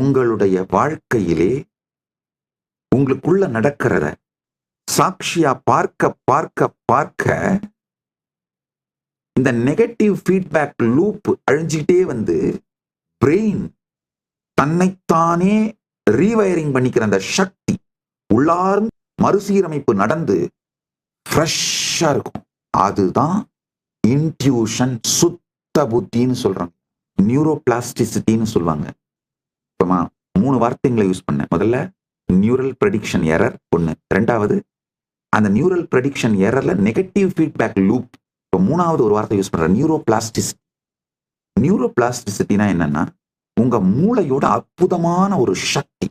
உங்களுடைய வாழ்க்கையிலே உங்களுக்குள்ள நடக்கிறத சாட்சியா பார்க்க பார்க்க பார்க்க இந்த நெகட்டிவ் ஃபீட்பேக் லூப் அழிஞ்சிக்கிட்டே வந்து பிரெயின் தன்னைத்தானே ரீவயரிங் பண்ணிக்கிற அந்த சக்தி உள்ளார்ந்து மறுசீரமைப்பு நடந்து ஃப்ரெஷ்ஷாக இருக்கும். அதுதான் இன்ட்யூஷன் சுத்த புத்தின்னு சொல்கிறாங்க நியூரோ பிளாஸ்டிசிட்டின்னு சொல்லுவாங்க இப்பமா மூணு வார்த்தைங்களை யூஸ் பண்ணேன். முதல்ல நியூரல் ப்ரெடிக்ஷன் எரர் ஒன்று ரெண்டாவது அந்த நியூரல் ப்ரெடிக்ஷன் எரர்ல நெகட்டிவ் ஃபீட்பேக் லூப் இப்போ மூணாவது ஒரு வார்த்தை யூஸ் பண்றேன். நியூரோ பிளாஸ்டிசிட்டி நியூரோ பிளாஸ்டிசிட்டினா என்னன்னா உங்க மூளையோட அற்புதமான ஒரு சக்தி.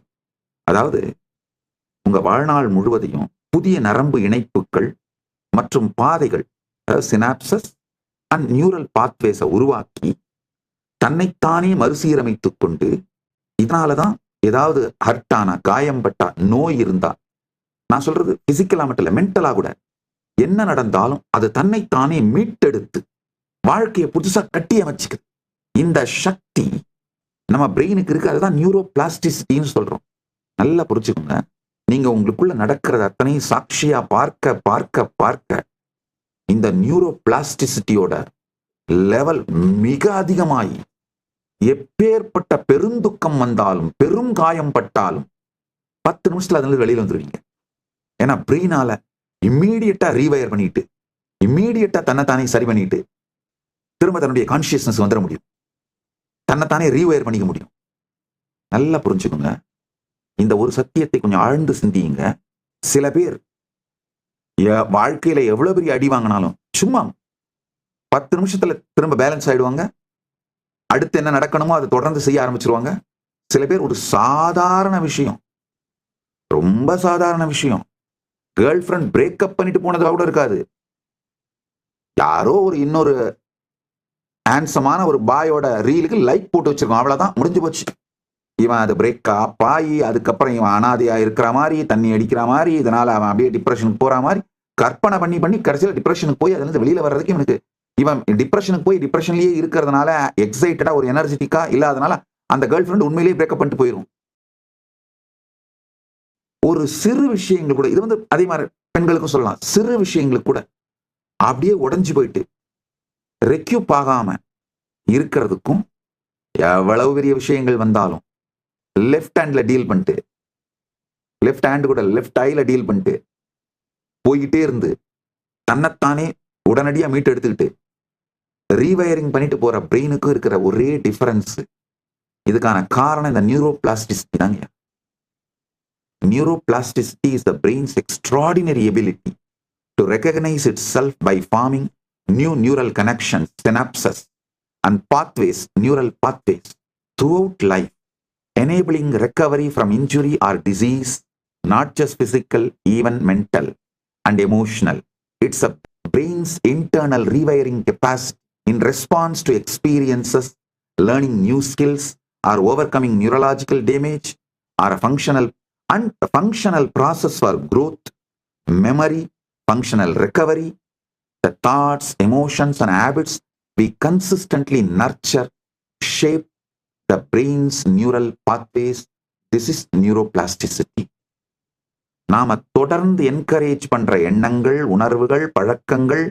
அதாவது உங்க வாழ்நாள் முழுவதையும் புதிய நரம்பு இணைப்புகள் மற்றும் பாதைகள் சினாப்சஸ் அண்ட் நியூரல் பாத்வேஸை உருவாக்கி தன்னைத்தானே மறுசீரமைத்துக் கொண்டு இதனால தான் ஏதாவது ஹர்ட்டானா காயம்பட்டா நோய் இருந்தா நான் சொல்றது பிசிக்கலா மட்டும் இல்லை மென்டலா கூட என்ன நடந்தாலும் அது தன்னைத்தானே மீட்டெடுத்து வாழ்க்கையை புதுசா கட்டி அமைச்சுக்குது. இந்த சக்தி நம்ம பிரெயினுக்கு இருக்கு அதுதான் நியூரோ பிளாஸ்டிசிட்டின்னு சொல்றோம். நல்லா புரிச்சுக்கோங்க நீங்க உங்களுக்குள்ள நடக்கிறது அத்தனையும் சாட்சியா பார்க்க பார்க்க பார்க்க இந்த நியூரோ பிளாஸ்டிசிட்டியோட லெவல் மிக அதிகமாகி எப்பேற்பட்ட பெருந்துக்கம் வந்தாலும் பெரும் காயம் பட்டாலும் பத்து நிமிஷத்துல அதுல வெளியில வந்துருவீங்க. ஏன்னா பிரீனால இம்மீடியட்டா ரீவயர் பண்ணிட்டு இம்மீடியட்டா தன்னைத்தானே சரி பண்ணிட்டு திரும்ப தன்னுடைய கான்சியஸ்னஸ் வந்துட முடியும். தன்னைத்தானே ரீவயர் பண்ணிக்க முடியும். நல்லா புரிஞ்சுக்கோங்க. இந்த ஒரு சத்தியத்தை கொஞ்சம் ஆழ்ந்து சிந்தியுங்க. சில பேர் வாழ்க்கையில எவ்வளவு பெரிய அடி வாங்கினாலும் சும்மா பத்து நிமிஷத்துல திரும்ப பேலன்ஸ் ஆயிடுவாங்க. அடுத்து என்ன நடக்கணுமோ அதை தொடர்ந்து செய்ய ஆரம்பிச்சிருவாங்க. சில பேர் ஒரு சாதாரண விஷயம். ரொம்ப சாதாரண விஷயம். கேர்ள் ஃப்ரெண்ட் பிரேக்கப் பண்ணிட்டு போனதாக கூட இருக்காது. யாரோ ஒரு இன்னொரு ஹேண்ட்ஸமான ஒரு பாயோட ரீலுக்கு லைக் போட்டு வச்சிருக்கோம். அவ்வளோதான் முடிஞ்சு போச்சு. இவன் அது பிரேக்கா பாயி அதுக்கப்புறம் இவன் அனாதையாக இருக்கிற மாதிரி தண்ணி அடிக்கிற மாதிரி இதனால் அவன் அப்படியே டிப்ரெஷனுக்கு போகிற மாதிரி கற்பனை பண்ணி பண்ணி கடைசியில் டிப்ரெஷனுக்கு போய் அதுலேருந்து வெளியில் வர்றதுக்கு இவனுக்கு இவன் டிப்ரெஷனுக்கு போய் டிப்ரெஷன்லயே இருக்கிறதுனால எக்ஸைட்டடா ஒரு எனர்ஜெட்டிக்கா இல்லாதனால அந்த கேர்ள் ஃப்ரெண்ட் உண்மையிலேயே பிரேக்கப் பண்ணிட்டு போயிடும் ஒரு சிறு விஷயங்கள் கூட இது வந்து அதே மாதிரி பெண்களுக்கும் சொல்லலாம். சிறு விஷயங்களுக்கு கூட அப்படியே உடஞ்சு போயிட்டு ரெக்யூப் ஆகாம இருக்கிறதுக்கும் எவ்வளவு பெரிய விஷயங்கள் வந்தாலும் லெஃப்ட் ஹேண்ட்ல டீல் பண்ணிட்டு லெஃப்ட் ஹேண்ட் கூட லெஃப்ட் ஐல டீல் பண்ணிட்டு போய்கிட்டே இருந்து தன்னைத்தானே உடனடியாக மீட்டு எடுத்துக்கிட்டு ரீவயரிங் பண்ணிட்டு போற பிரெயினுக்கும் இருக்கிற ஒரே டிஃபரன்ஸ் இதுக்கான காரணம் இந்த நியூரோ பிளாஸ்டிசிட்டி தாங்க neuroplasticity is the brain's extraordinary ability to recognise itself by forming new neural connection synapses and pathways neural pathways throughout life enabling recovery from injury or disease not just physical even mental and emotional it's a brain's internal rewiring capacity in response to experiences, learning new skills, or overcoming neurological damage, or a functional and a functional process for growth, memory, functional recovery, the thoughts, emotions, and habits we consistently nurture, shape the brain's neural pathways. This is neuroplasticity. நாம தொடர்ந்து encourage பண்ற எண்ணங்கள் உணர்வுகள் பழக்கங்கள்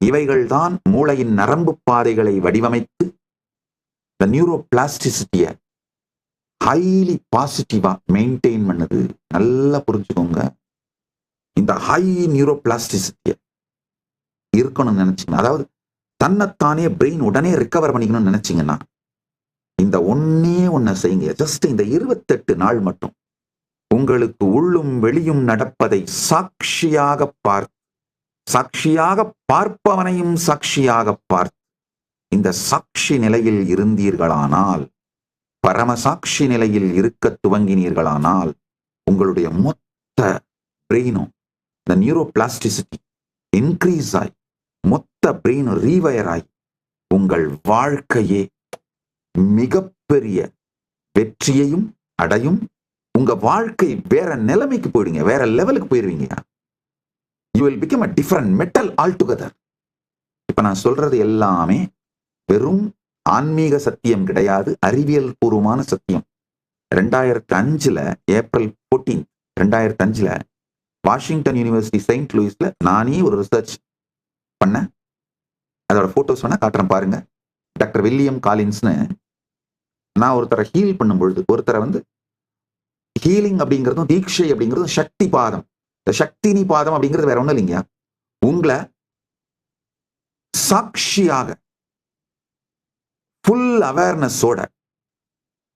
இவைகள்தான் மூளையின் நரம்பு பாதைகளை வடிவமைத்து இந்த நியூரோபிளாஸ்டிசிட்டிய ஹைலி பாசிட்டிவா மெயின்டைன் பண்ணுது. நல்லா புரிஞ்சுக்கோங்க. இந்த ஹை நியூரோபிளாஸ்டிசிட்டிய இருக்கணும்னு நினைச்சீங்க அதாவது தன்னைத்தானே பிரெயின் உடனே ரிக்கவர் பண்ணிக்கணும்னு நினைச்சிங்கன்னா இந்த ஒன்னே ஒன்ன செய்யுங்க. ஜஸ்ட் இந்த இருபத்தெட்டு நாள் மட்டும் உங்களுக்கு உள்ளும் வெளியும் நடப்பதை சாட்சியாக பார்த்து சாட்சியாக பார்ப்பவனையும் சாட்சியாக பார்த்து இந்த சாட்சி நிலையில் இருந்தீர்களானால் பரமசாட்சி நிலையில் இருக்க துவங்கினீர்களானால் உங்களுடைய மொத்த பிரெயினும் இந்த நியூரோபிளாஸ்டிசிட்டி இன்க்ரீஸ் ஆகி மொத்த பிரெயின் ரீவயர் ஆகி உங்கள் வாழ்க்கையே மிகப்பெரிய வெற்றியையும் அடையும் உங்க வாழ்க்கை வேற நிலைமைக்கு போயிடுங்க வேற லெவலுக்கு போயிருவீங்க. You will become a different metal altogether இப்போ நான் சொல்றது எல்லாமே வெறும் ஆன்மீக சத்தியம் கிடையாது அறிவியல் பூர்வமான சத்தியம். ரெண்டாயிரத்தி அஞ்சில் ஏப்ரல் 14 ரெண்டாயிரத்தி அஞ்சில் வாஷிங்டன் யூனிவர்சிட்டி செயின்ட் லூயிஸில் நானே ஒரு ரிசர்ச் பண்ணேன் அதோட ஃபோட்டோஸ் வேணால் காட்டுறேன் பாருங்க. டாக்டர் வில்லியம் காலின்ஸ்னு நான் ஒருத்தரை ஹீல் பண்ணும் பொழுது ஒருத்தரை வந்து ஹீலிங் அப்படிங்கிறதும் தீட்சை அப்படிங்கிறதும் சக்தி பாதம். இந்த சக்தினி பாதம் அப்படிங்கிறது வேற ஒண்ணும் இல்லைங்க உங்களை சாட்சியாக ஃபுல் அவேர்னஸோட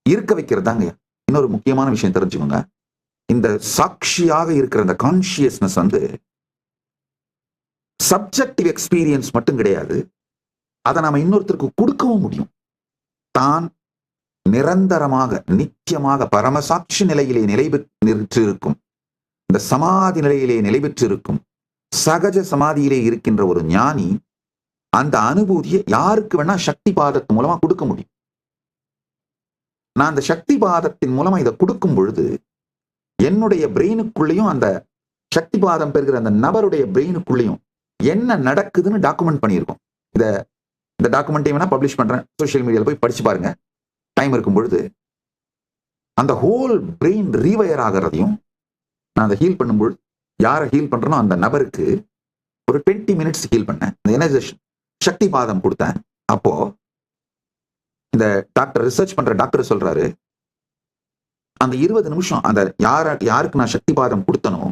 இருக்க வைக்கிறது தாங்க இன்னொரு முக்கியமான விஷயம் தெரிஞ்சுக்கோங்க. இந்த சாட்சியாக இருக்கிற இந்த கான்சியஸ்னஸ் வந்து சப்ஜெக்டிவ் எக்ஸ்பீரியன்ஸ் மட்டும் கிடையாது. அதை நாம இன்னொருத்தருக்கு கொடுக்கவும் முடியும். தான் நிரந்தரமாக நித்தியமாக பரமசாட்சி நிலையிலே நிலை பெற்றிருக்கும் இந்த சமாதி நிலையிலே நிலை பெற்றிருக்கும் சகஜ சமாதியிலே இருக்கின்ற ஒரு ஞானி அந்த அனுபூதியை யாருக்கு வேணா சக்தி பாதத்து மூலமா கொடுக்க முடியும். நான் அந்த சக்தி பாதத்தின் மூலமா இதை கொடுக்கும் பொழுது என்னுடைய பிரெயினுக்குள்ளேயும் அந்த சக்தி பாதம் பெறுகிற அந்த நபருடைய பிரெயினுக்குள்ளேயும் என்ன நடக்குதுன்னு டாக்குமெண்ட் பண்ணியிருக்கோம். இத இந்த டாக்குமெண்ட்டையும் வேணா பப்ளிஷ் பண்றேன். சோஷியல் மீடியால போய் படிச்சு பாருங்க. டைம் இருக்கும் பொழுது அந்த ஹோல் பிரெயின் ரீவயர் ஆகிறதையும் நான் அதை ஹீல் பண்ணும்போது யாரை ஹீல் பண்றனோ அந்த நபருக்கு ஒரு டுவெண்ட்டி மினிட்ஸ் ஹீல் பண்ணேன். இந்த எனர்ஜேஷன் சக்தி பாதம் கொடுத்தேன். அப்போ இந்த டாக்டர் ரிசர்ச் பண்ற டாக்டர் சொல்றாரு அந்த இருபது நிமிஷம் அந்த யார யாருக்கு நான் சக்தி பாதம் கொடுத்தனோ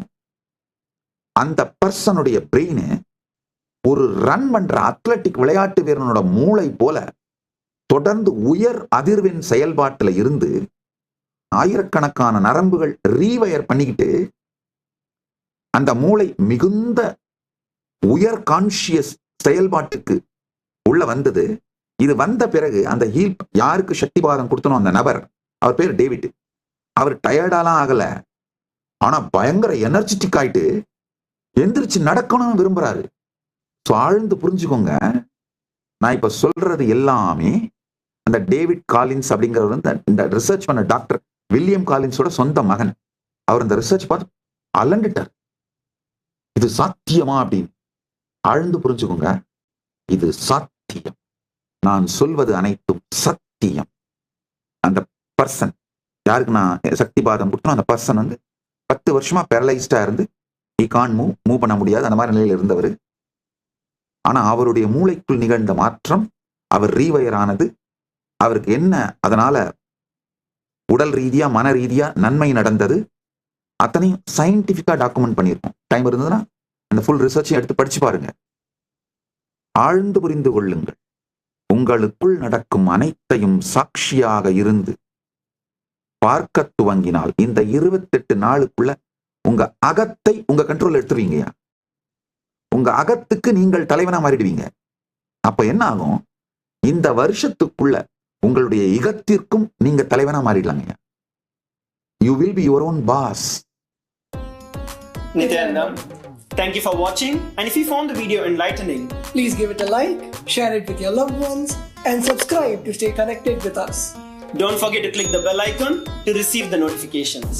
அந்த பர்சனுடைய பிரெயின் ஒரு ரன் பண்ற அத்லட்டிக் விளையாட்டு வீரனோட மூளை போல தொடர்ந்து உயர் அதிர்வின் செயல்பாட்டில் இருந்து ஆயிரக்கணக்கான நரம்புகள் ரீவயர் பண்ணிக்கிட்டு அந்த மூளை மிகுந்த உயர் கான்சியஸ் செயல்பாட்டுக்கு உள்ள வந்தது. இது வந்த பிறகு அந்த ஹீல்ப் யாருக்கு சக்தி பாதம் கொடுத்தனோ அந்த நபர் அவர் பேர் டேவிட். அவர் டயர்டாலாம் ஆகல. ஆனா பயங்கர எனர்ஜெட்டிக் ஆயிட்டு எந்திரிச்சு நடக்கணும்னு விரும்புறாரு. ஸோ ஆழ்ந்து புரிஞ்சுக்கோங்க. நான் இப்ப சொல்றது எல்லாமே அந்த டேவிட் காலின்ஸ் அப்படிங்கிறவர் வந்து இந்த ரிசர்ச் பண்ண டாக்டர் வில்லியம் காலின்ஸோட சொந்த மகன். அவர் இந்த ரிசர்ச் பார்த்து அலண்டுட்டார். இது சாத்தியமா அப்படின்னு. ஆழ்ந்து புரிஞ்சுக்கோங்க. இது சாத்தியம். நான் சொல்வது அனைத்தும் சத்தியம். அந்த பர்சன் யாருக்கு நான் சக்தி பாதம் கொடுத்தனோ அந்த பர்சன் வந்து பத்து வருஷமா பேரலைஸ்டா இருந்து ஈ கான் மூவ் மூவ் பண்ண முடியாது அந்த மாதிரி நிலையில் இருந்தவர். ஆனா அவருடைய மூளைக்குள் நிகழ்ந்த மாற்றம் அவர் ரீவயர் ஆனது அவருக்கு என்ன அதனால உடல் ரீதியா மன ரீதியா நன்மை நடந்தது. அத்தனையும் சயின்டிபிக்கா டாக்குமெண்ட் பண்ணியிருக்கோம். டைம் இருந்ததுன்னா அந்த ஃபுல் ரிசர்ச்சையும் எடுத்து படிச்சு பாருங்க. ஆழ்ந்து புரிந்து கொள்ளுங்கள். உங்களுக்குள் நடக்கும் அனைத்தையும் சாட்சியாக இருந்து பார்க்க துவங்கினால் இந்த இருபத்தெட்டு நாளுக்குள்ள உங்க அகத்தை உங்க கண்ட்ரோல் எடுத்துருவீங்கயா உங்க அகத்துக்கு நீங்கள் தலைவனா மாறிடுவீங்க. அப்ப என்ன ஆகும்? இந்த வருஷத்துக்குள்ள உங்களுடைய இகத்திற்கும் நீங்க தலைவனா மாறிடலாங்க you will be your own boss Nityanandam. Thank you for watching and if you found the video enlightening, Please give it a like, share it with your loved ones, and subscribe to stay connected with us. don't forget to click the bell icon to receive the notifications.